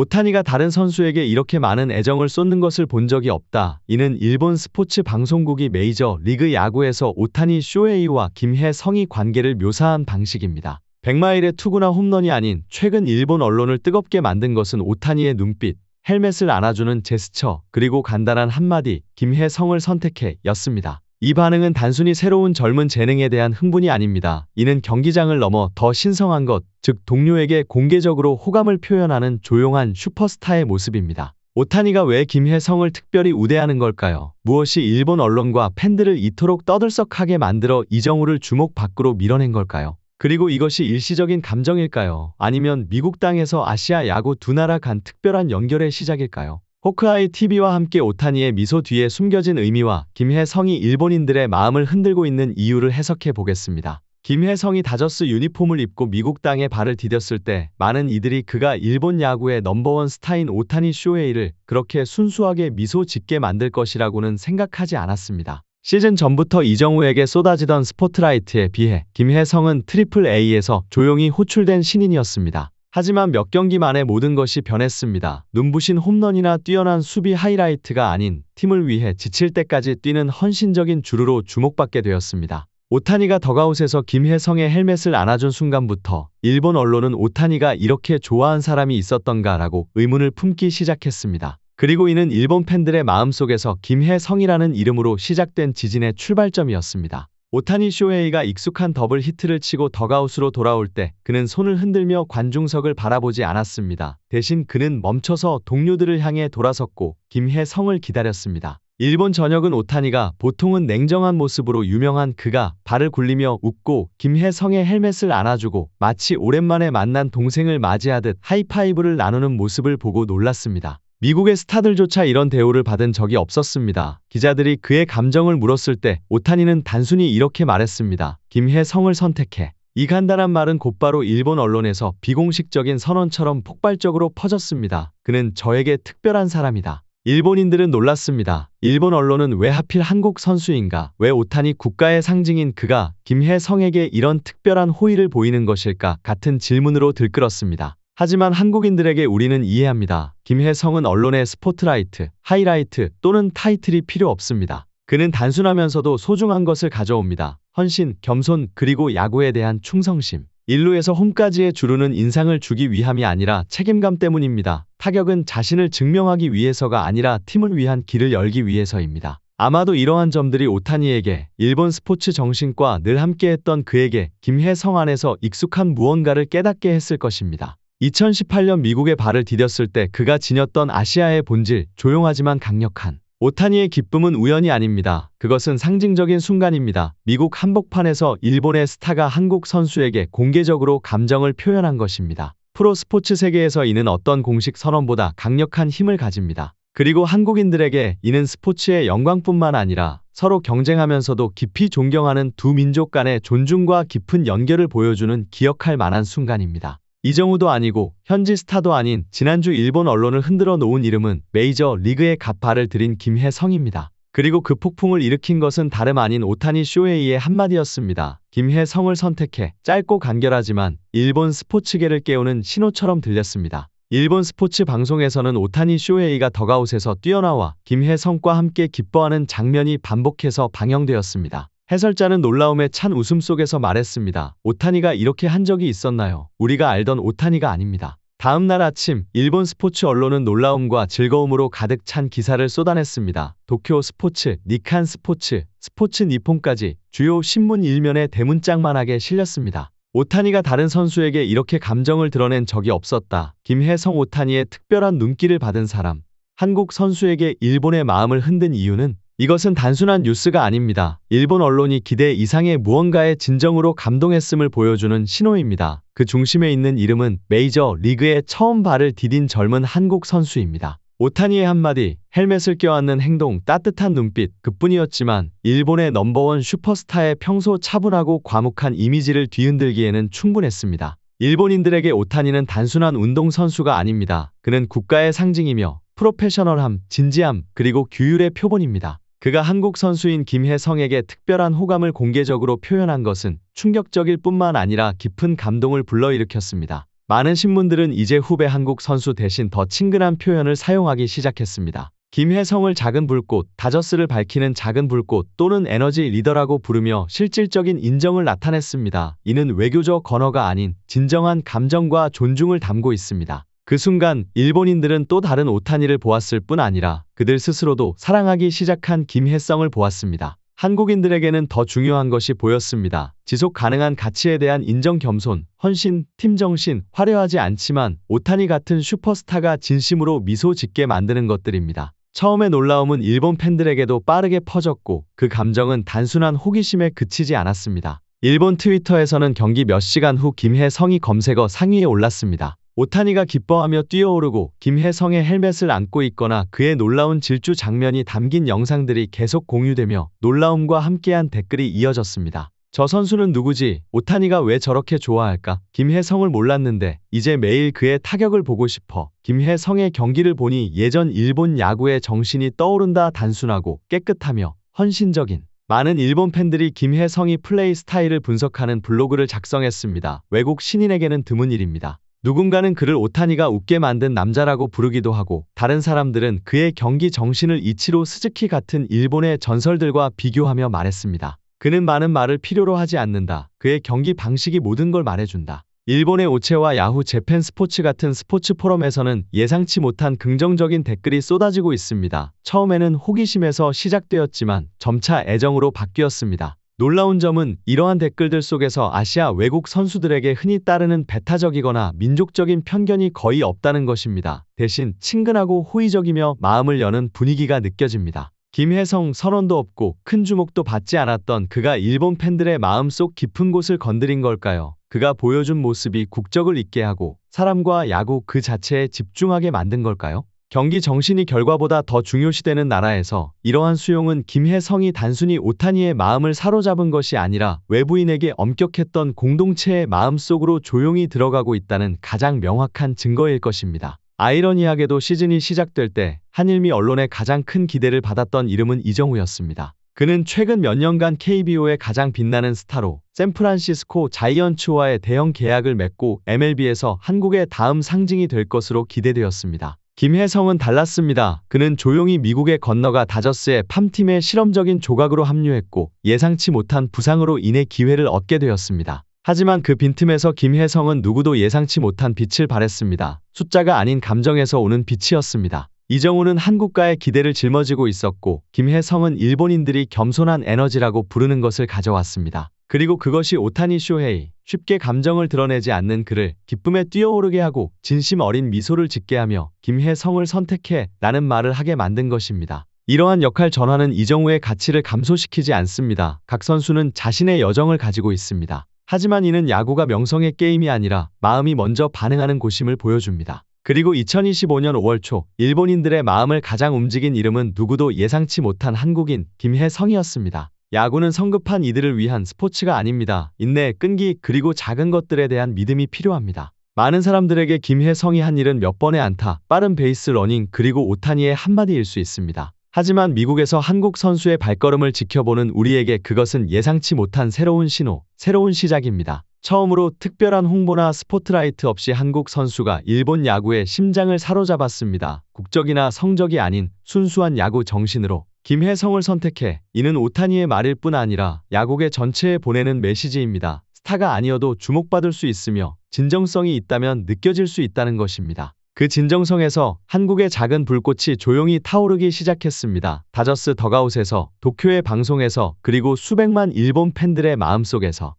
오타니가 다른 선수에게 이렇게 많은 애정을 쏟는 것을 본 적이 없다. 이는 일본 스포츠 방송국이 메이저 리그 야구에서 오타니 쇼헤이와 김혜성이 관계를 묘사한 방식입니다. 100마일의 투구나 홈런이 아닌 최근 일본 언론을 뜨겁게 만든 것은 오타니의 눈빛, 헬멧을 안아주는 제스처, 그리고 간단한 한마디, 김혜성을 선택해 였습니다. 이 반응은 단순히 새로운 젊은 재능에 대한 흥분이 아닙니다. 이는 경기장을 넘어 더 신성한 것, 즉 동료에게 공개적으로 호감을 표현하는 조용한 슈퍼스타의 모습입니다. 오타니가 왜 김혜성을 특별히 우대하는 걸까요? 무엇이 일본 언론과 팬들을 이토록 떠들썩하게 만들어 이정우를 주목 밖으로 밀어낸 걸까요? 그리고 이것이 일시적인 감정일까요? 아니면 미국 땅에서 아시아 야구 두 나라 간 특별한 연결의 시작일까요? 호크아이 TV와 함께 오타니의 미소 뒤에 숨겨진 의미와 김혜성이 일본인들의 마음을 흔들고 있는 이유를 해석해 보겠습니다. 김혜성이 다저스 유니폼을 입고 미국 땅에 발을 디뎠을 때 많은 이들이 그가 일본 야구의 넘버원 스타인 오타니 쇼헤이를 그렇게 순수하게 미소 짓게 만들 것이라고는 생각하지 않았습니다. 시즌 전부터 이정우에게 쏟아지던 스포트라이트에 비해 김혜성은 트리플 A에서 조용히 호출된 신인이었습니다. 하지만 몇 경기 만에 모든 것이 변했습니다. 눈부신 홈런이나 뛰어난 수비 하이라이트가 아닌 팀을 위해 지칠 때까지 뛰는 헌신적인 주루로 주목받게 되었습니다. 오타니가 더가웃에서 김혜성의 헬멧을 안아준 순간부터 일본 언론은 오타니가 이렇게 좋아한 사람이 있었던가라고 의문을 품기 시작했습니다. 그리고 이는 일본 팬들의 마음속에서 김혜성이라는 이름으로 시작된 지진의 출발점이었습니다. 오타니 쇼헤이가 익숙한 더블 히트를 치고 더가웃으로 돌아올 때 그는 손을 흔들며 관중석을 바라보지 않았습니다. 대신 그는 멈춰서 동료들을 향해 돌아섰고 김혜성을 기다렸습니다. 일본 전역은 오타니가 보통은 냉정한 모습으로 유명한 그가 발을 굴리며 웃고 김혜성의 헬멧을 안아주고 마치 오랜만에 만난 동생을 맞이하듯 하이파이브를 나누는 모습을 보고 놀랐습니다. 미국의 스타들조차 이런 대우를 받은 적이 없었습니다. 기자들이 그의 감정을 물었을 때 오타니는 단순히 이렇게 말했습니다. 김혜성을 선택해. 이 간단한 말은 곧바로 일본 언론에서 비공식적인 선언처럼 폭발적으로 퍼졌습니다. 그는 저에게 특별한 사람이다. 일본인들은 놀랐습니다. 일본 언론은 왜 하필 한국 선수인가? 왜 오타니 국가의 상징인 그가 김혜성에게 이런 특별한 호의를 보이는 것일까? 같은 질문으로 들끓었습니다. 하지만 한국인들에게 우리는 이해합니다. 김혜성은 언론의 스포트라이트, 하이라이트 또는 타이틀이 필요 없습니다. 그는 단순하면서도 소중한 것을 가져옵니다. 헌신, 겸손, 그리고 야구에 대한 충성심. 일루에서 홈까지의 주루는 인상을 주기 위함이 아니라 책임감 때문입니다. 타격은 자신을 증명하기 위해서가 아니라 팀을 위한 길을 열기 위해서입니다. 아마도 이러한 점들이 오타니에게 일본 스포츠 정신과 늘 함께했던 그에게 김혜성 안에서 익숙한 무언가를 깨닫게 했을 것입니다. 2018년 미국에 발을 디뎠을 때 그가 지녔던 아시아의 본질, 조용하지만 강력한 오타니의 기쁨은 우연이 아닙니다. 그것은 상징적인 순간입니다. 미국 한복판에서 일본의 스타가 한국 선수에게 공개적으로 감정을 표현한 것입니다. 프로 스포츠 세계에서 이는 어떤 공식 선언보다 강력한 힘을 가집니다. 그리고 한국인들에게 이는 스포츠의 영광뿐만 아니라 서로 경쟁하면서도 깊이 존경하는 두 민족 간의 존중과 깊은 연결을 보여주는 기억할 만한 순간입니다. 이정우도 아니고 현지 스타도 아닌 지난주 일본 언론을 흔들어 놓은 이름은 메이저 리그의 갑발을 들인 김혜성입니다. 그리고 그 폭풍을 일으킨 것은 다름 아닌 오타니 쇼헤이의 한마디였습니다. 김혜성을 선택해 짧고 간결하지만 일본 스포츠계를 깨우는 신호처럼 들렸습니다. 일본 스포츠 방송에서는 오타니 쇼헤이가 더가웃에서 뛰어나와 김혜성과 함께 기뻐하는 장면이 반복해서 방영되었습니다. 해설자는 놀라움에 찬 웃음 속에서 말했습니다. 오타니가 이렇게 한 적이 있었나요? 우리가 알던 오타니가 아닙니다. 다음 날 아침 일본 스포츠 언론은 놀라움과 즐거움으로 가득 찬 기사를 쏟아냈습니다. 도쿄 스포츠, 니칸 스포츠, 스포츠 니폰까지 주요 신문 일면에 대문짝만하게 실렸습니다. 오타니가 다른 선수에게 이렇게 감정을 드러낸 적이 없었다. 김혜성 오타니의 특별한 눈길을 받은 사람. 한국 선수에게 일본의 마음을 흔든 이유는 이것은 단순한 뉴스가 아닙니다. 일본 언론이 기대 이상의 무언가에 진정으로 감동했음을 보여주는 신호입니다. 그 중심에 있는 이름은 메이저 리그에 처음 발을 디딘 젊은 한국 선수입니다. 오타니의 한마디, 헬멧을 껴안는 행동, 따뜻한 눈빛, 그뿐이었지만 일본의 넘버원 슈퍼스타의 평소 차분하고 과묵한 이미지를 뒤흔들기에는 충분했습니다. 일본인들에게 오타니는 단순한 운동선수가 아닙니다. 그는 국가의 상징이며 프로페셔널함, 진지함, 그리고 규율의 표본입니다. 그가 한국 선수인 김혜성에게 특별한 호감을 공개적으로 표현한 것은 충격적일 뿐만 아니라 깊은 감동을 불러일으켰습니다. 많은 신문들은 이제 후배 한국 선수 대신 더 친근한 표현을 사용하기 시작했습니다. 김혜성을 작은 불꽃, 다저스를 밝히는 작은 불꽃 또는 에너지 리더라고 부르며 실질적인 인정을 나타냈습니다. 이는 외교적 언어가 아닌 진정한 감정과 존중을 담고 있습니다. 그 순간 일본인들은 또 다른 오타니를 보았을 뿐 아니라 그들 스스로도 사랑하기 시작한 김혜성을 보았습니다. 한국인들에게는 더 중요한 것이 보였습니다. 지속 가능한 가치에 대한 인정 겸손, 헌신, 팀정신, 화려하지 않지만 오타니 같은 슈퍼스타가 진심으로 미소 짓게 만드는 것들입니다. 처음에 놀라움은 일본 팬들에게도 빠르게 퍼졌고 그 감정은 단순한 호기심에 그치지 않았습니다. 일본 트위터에서는 경기 몇 시간 후 김혜성이 검색어 상위에 올랐습니다. 오타니가 기뻐하며 뛰어오르고 김혜성의 헬멧을 안고 있거나 그의 놀라운 질주 장면이 담긴 영상들이 계속 공유되며 놀라움과 함께한 댓글이 이어졌습니다. 저 선수는 누구지? 오타니가 왜 저렇게 좋아할까? 김혜성을 몰랐는데 이제 매일 그의 타격을 보고 싶어. 김혜성의 경기를 보니 예전 일본 야구의 정신이 떠오른다 단순하고 깨끗하며 헌신적인 많은 일본 팬들이 김혜성이 플레이 스타일을 분석하는 블로그를 작성했습니다. 외국 신인에게는 드문 일입니다. 누군가는 그를 오타니가 웃게 만든 남자라고 부르기도 하고 다른 사람들은 그의 경기 정신을 이치로 스즈키 같은 일본의 전설들과 비교하며 말했습니다. 그는 많은 말을 필요로 하지 않는다. 그의 경기 방식이 모든 걸 말해준다. 일본의 오체와 야후 재팬 스포츠 같은 스포츠 포럼에서는 예상치 못한 긍정적인 댓글이 쏟아지고 있습니다. 처음에는 호기심에서 시작되었지만 점차 애정으로 바뀌었습니다. 놀라운 점은 이러한 댓글들 속에서 아시아 외국 선수들에게 흔히 따르는 배타적이거나 민족적인 편견이 거의 없다는 것입니다. 대신 친근하고 호의적이며 마음을 여는 분위기가 느껴집니다. 김혜성 선언도 없고 큰 주목도 받지 않았던 그가 일본 팬들의 마음속 깊은 곳을 건드린 걸까요? 그가 보여준 모습이 국적을 잊게 하고 사람과 야구 그 자체에 집중하게 만든 걸까요? 경기 정신이 결과보다 더 중요시되는 나라에서 이러한 수용은 김혜성이 단순히 오타니의 마음을 사로잡은 것이 아니라 외부인에게 엄격했던 공동체의 마음속으로 조용히 들어가고 있다는 가장 명확한 증거일 것입니다. 아이러니하게도 시즌이 시작될 때 한일미 언론의 가장 큰 기대를 받았던 이름은 이정우였습니다. 그는 최근 몇 년간 KBO의 가장 빛나는 스타로 샌프란시스코 자이언츠와의 대형 계약을 맺고 MLB에서 한국의 다음 상징이 될 것으로 기대되었습니다. 김혜성은 달랐습니다. 그는 조용히 미국에 건너가 다저스의 팜팀의 실험적인 조각으로 합류했고 예상치 못한 부상으로 인해 기회를 얻게 되었습니다. 하지만 그 빈틈에서 김혜성은 누구도 예상치 못한 빛을 발했습니다. 숫자가 아닌 감정에서 오는 빛이었습니다. 이정우는 한국가의 기대를 짊어지고 있었고 김혜성은 일본인들이 겸손한 에너지라고 부르는 것을 가져왔습니다. 그리고 그것이 오타니 쇼헤이, 쉽게 감정을 드러내지 않는 그를 기쁨에 뛰어오르게 하고 진심 어린 미소를 짓게 하며 김혜성을 선택해 라는 말을 하게 만든 것입니다. 이러한 역할 전환은 이정우의 가치를 감소시키지 않습니다. 각 선수는 자신의 여정을 가지고 있습니다. 하지만 이는 야구가 명성의 게임이 아니라 마음이 먼저 반응하는 곳임을 보여줍니다. 그리고 2025년 5월 초 일본인들의 마음을 가장 움직인 이름은 누구도 예상치 못한 한국인 김혜성이었습니다. 야구는 성급한 이들을 위한 스포츠가 아닙니다. 인내, 끈기, 그리고 작은 것들에 대한 믿음이 필요합니다. 많은 사람들에게 김혜성이 한 일은 몇 번의 안타, 빠른 베이스 러닝, 그리고 오타니의 한마디일 수 있습니다. 하지만 미국에서 한국 선수의 발걸음을 지켜보는 우리에게 그것은 예상치 못한 새로운 신호, 새로운 시작입니다. 처음으로 특별한 홍보나 스포트라이트 없이 한국 선수가 일본 야구의 심장을 사로잡았습니다. 국적이나 성적이 아닌 순수한 야구 정신으로 김혜성을 선택해 이는 오타니의 말일 뿐 아니라 야구계 전체에 보내는 메시지입니다. 스타가 아니어도 주목받을 수 있으며 진정성이 있다면 느껴질 수 있다는 것입니다. 그 진정성에서 한국의 작은 불꽃이 조용히 타오르기 시작했습니다. 다저스 더가웃에서 도쿄의 방송에서 그리고 수백만 일본 팬들의 마음속에서